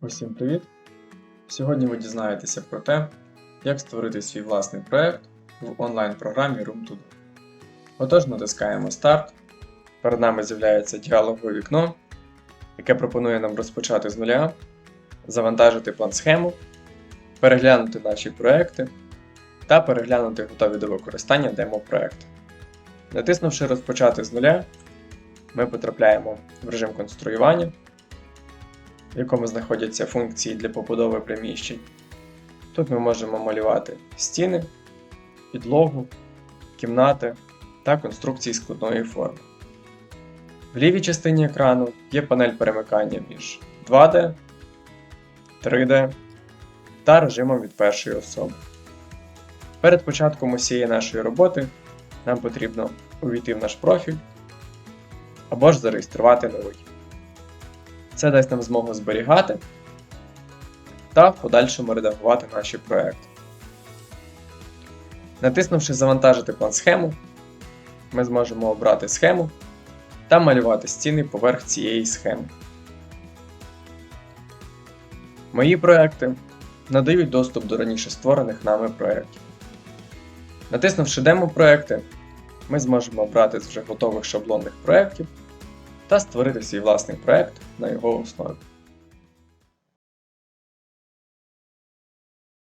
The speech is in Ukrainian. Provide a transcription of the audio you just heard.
Усім привіт! Сьогодні ви дізнаєтеся про те, як створити свій власний проект в онлайн-програмі RoomToDo. Отож, натискаємо Старт. Перед нами з'являється діалогове вікно, яке пропонує нам розпочати з нуля, завантажити план схему, переглянути наші проекти та переглянути готові до використання демо-проекти. Натиснувши Розпочати з нуля, ми потрапляємо в режим конструювання в якому знаходяться функції для побудови приміщень. Тут ми можемо малювати стіни, підлогу, кімнати та конструкції складної форми. В лівій частині екрану є панель перемикання між 2D, 3D та режимом від першої особи. Перед початком усієї нашої роботи нам потрібно увійти в наш профіль або ж зареєструвати новий. Це дасть нам змогу зберігати та в подальшому редагувати наші проекти. Натиснувши Завантажити план схему, ми зможемо обрати схему та малювати стіни поверх цієї схеми. Мої проекти надають доступ до раніше створених нами проєктів. Натиснувши демо-проекти, ми зможемо обрати з вже готових шаблонних проєктів та створити свій власний проект на його основі.